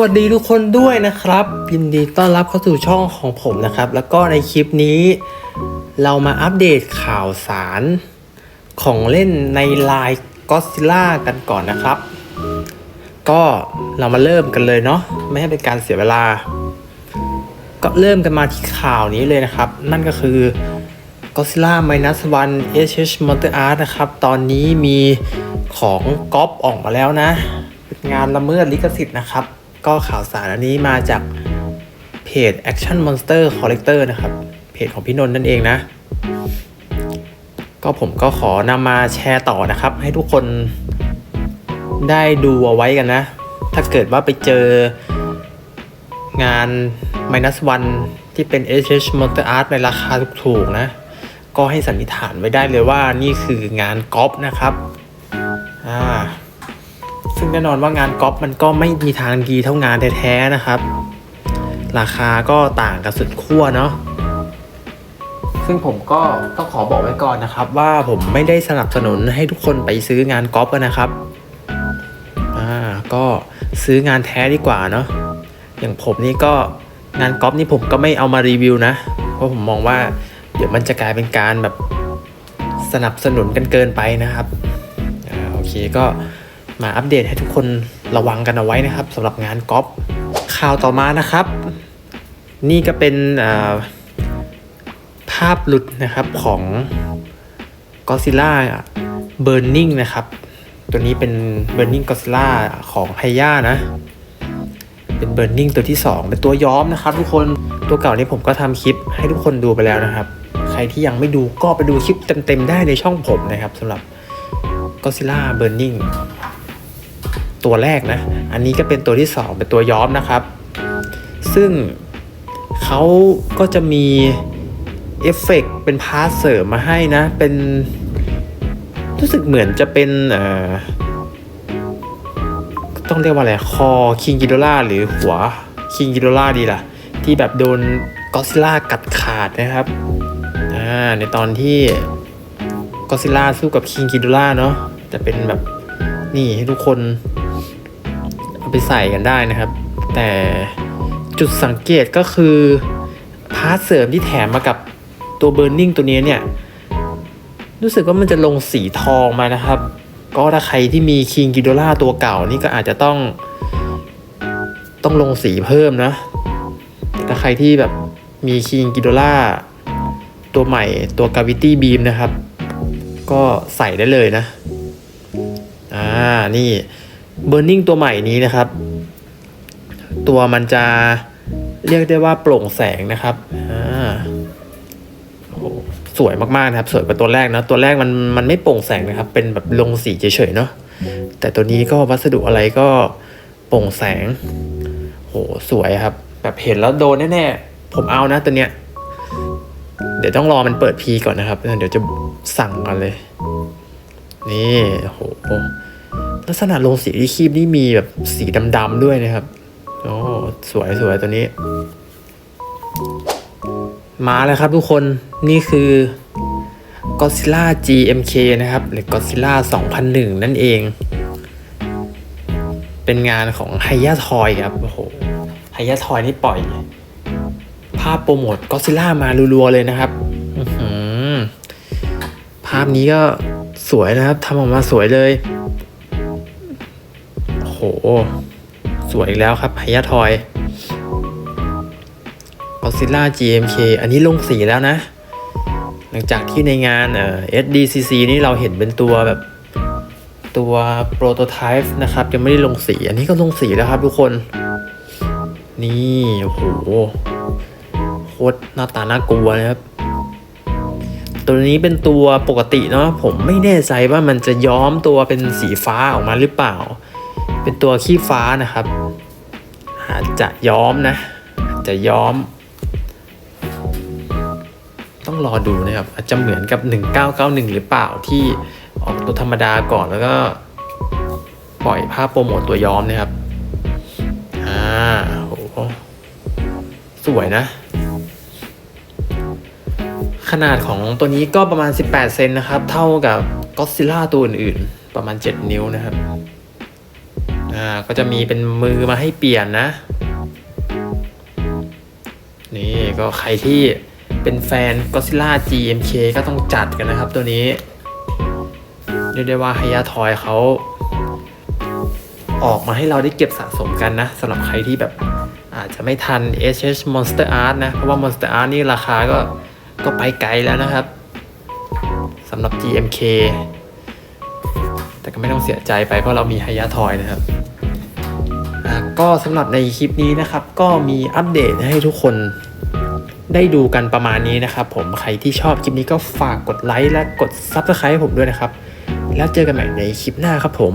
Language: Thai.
วัสดีทุกคนด้วยนะครับ ยินดีต้อนรับเข้าสู่ช่องของผมนะครับ แล้วก็ในคลิปนี้ เรามาอัปเดตข่าวสารของเล่นในไลน์ก็ซิล่ากันก่อนนะครับ ก็เรามาเริ่มกันเลยเนาะไม่ให้เป็นการเสียเวลา ก็เริ่มกันมาที่ข่าวนี้เลยนะครับ นั่นก็คือ Godzilla Minus One HH Monster Art นะครับ ตอนนี้มีของก๊อปออกมาแล้วนะ เป็นงานละเมิดลิขสิทธิ์นะครับ ก็ข่าวสารอันนี้มาจากเพจ Action Monster Collector นะครับ เพจของพี่นนท์นั่นเองนะ ก็ผมก็ขอนำมาแชร์ต่อนะครับ ให้ทุกคนได้ดูเอาไว้กันนะ ถ้าเกิดว่าไปเจองาน Minus One ที่เป็น HH Monster Art ในราคาถูกๆนะ ก็ให้สันนิษฐานไว้ได้เลยว่านี่คืองานก๊อปนะครับ อ่า ซึ่งแน่นอนว่างานก๊อปมันก็ไม่มีทางดีเท่างานแท้ๆนะครับ ราคาก็ต่างกันสุดขั้วเนาะซึ่งผมก็ต้องขอบอกไว้ก่อนนะครับ ว่าผมไม่ได้สนับสนุนให้ทุกคนไปซื้องานก๊อปกันนะครับอ่าก็ซื้องานแท้ดีกว่าเนาะอย่างผมนี่ก็งานก๊อปนี่ผมก็ไม่เอามารีวิวนะ เพราะผมมองว่า เดี๋ยวมันจะกลายเป็นการแบบสนับสนุนกันเกินไปนะครับอ่าโอเคก็ มาอัปเดตให้ทุกคนระวังกันเอาไว้นะครับสำหรับงานก๊อปข่าวต่อมานะครับ นี่ก็เป็นภาพหลุดนะครับของ Godzilla Burning นะครับ ตัวนี้เป็น Burning Godzilla ของไฮย่านะ เป็น Burning ตัวที่ 2 เป็นตัวย้อมนะครับ ทุกคนตัวเก่านี้ผมก็ทำคลิปให้ทุกคนดูไปแล้วนะครับ ใครที่ยังไม่ดูก็ไปดูคลิปเต็มๆได้ในช่องผมนะครับสำหรับ Godzilla Burning ตัวแรกนะ อันนี้ก็เป็นตัวที่ 2 เป็นตัวย้อมนะครับ ซึ่งเขาก็จะมีเอฟเฟกต์เป็นพาร์ทเสริมมาให้นะ เป็นรู้สึกเหมือนจะเป็นเอ่อต้องเรียกว่าอะไร คอคิงกิโดล่าหรือหัวคิงกิโดล่าดีล่ะ ที่แบบโดนก็ซิล่ากัดขาดนะครับในตอนที่ก็ซิล่าสู้กับคิงกิโดล่าเนาะจะเป็นแบบนี่ให้ทุกคน ไปใส่กันได้นะครับ แต่จุดสังเกตก็คือพาร์ทเสริมที่แถมมากับตัวเบ r ร์นิ่งตัวนี้เนี่ย รู้สึกว่ามันจะลงสีทองมานะครับ ก็ถ้าใครที่มีคิงกิโดล่าตัวเก่านี่ก็อาจจะต้อง ต้องลงสีเพิ่มนะถ้าใครที่แบบมีคิงกิโดล่าตัวใหม่ตัวกาวิตี้บีมนะครับ ก็ใส่ได้เลยนะ อ่า นี่ เบ r ร์นิ่งตัวใหม่นี้นะครับ ตัวมันจะเรียกได้ว่าโปร่งแสงนะครับสวยมากๆนะครับ สวยกว่าตัวแรกนะตัวแรกมันมันไม่โปร่งแสงนะครับ เป็นแบบลงสีเฉยๆเนาะแต่ตัวนี้ก็วัสดุอะไรก็โปร่งแสงโหสวยครับ แบบเห็นแล้วโดนแน่ๆผมเอานะตัวเนี้ยเดี๋ยวต้องรอมันเปิดพีก่อนนะครับ เดี๋ยวจะสั่งกันเลย นี่โห ลักษณะลงสีที่คีบนี่มีแบบสีดำๆด้วยนะครับโอ้สวยสวยตัวนี้ มาแล้วครับทุกคนนี่คือ Godzilla GMK นะครับ หรือ Godzilla 2001 นั่นเอง เป็นงานของ h ฮ y a Toy ครับโอ้โห h ฮ y a Toy นี่ปล่อย ภาพโปรโมท Godzilla มารัวๆเลยนะครับอื้อหือภาพนี้ก็สวยนะครับทำออกมาสวยเลย สวยอีกแล้วครับ h ฮ y a Toy Godzilla GMK อันนี้ลงสีแล้วนะ หลังจากที่ในงานเอ่อ SDCC นี่เราเห็นเป็นตัวแบบตัวโปรโตไทป์นะครับยังไม่ได้ลงสี อันนี้ก็ลงสีแล้วครับทุกคน นี่โอ้โหโคตรหน้าตาน่ากลัวนะครับ ตัวนี้เป็นตัวปกติเนาะผมไม่แน่ใจว่ามันจะย้อมตัวเป็นสีฟ้าออกมาหรือเปล่า เป็นตัวขี้ฟ้านะครับอาจจะย้อมนะอาจจะย้อม ต้องรอดูนะครับ อาจจะเหมือนกับ 1991 หรือเปล่าที่ออกตัวธรรมดาก่อนแล้วก็ ปล่อยภาพโปรโมทตัวย้อมนะครับอ่าโหสวยนะ ขนาดของตัวนี้ก็ประมาณ 18 เซนนะครับ เท่ากับก็ d z ซิล่าตัวอื่นๆ ประมาณ 7 นิ้วนะครับ อ่าก็จะมีเป็นมือมาให้เปลี่ยนนะ นี่ก็ใครที่เป็นแฟน Godzilla GMK ก็ต้องจัดกันนะครับตัวนี้เรียกได้ว่า h ย y a t o y เขาออกมาให้เราได้เก็บสะสมกันนะสำหรับใครที่แบบอาจจะไม่ทัน SS Monster Art นะ เพราะว่า Monster Art นี่ราคาก็ก็ไปไกลแล้วนะครับสำหรับ GMK แต่ก็ไม่ต้องเสียใจไปเพราะเรามี h ย y a t o y นะครับ ก็สำหรับในคลิปนี้นะครับ ก็มีอัปเดตให้ทุกคนได้ดูกันประมาณนี้นะครับ ผมใครที่ชอบคลิปนี้ก็ฝากกดไลค์และกด Subscribe ให้ผมด้วยนะครับ แล้วเจอกันใหม่ในคลิปหน้าครับผม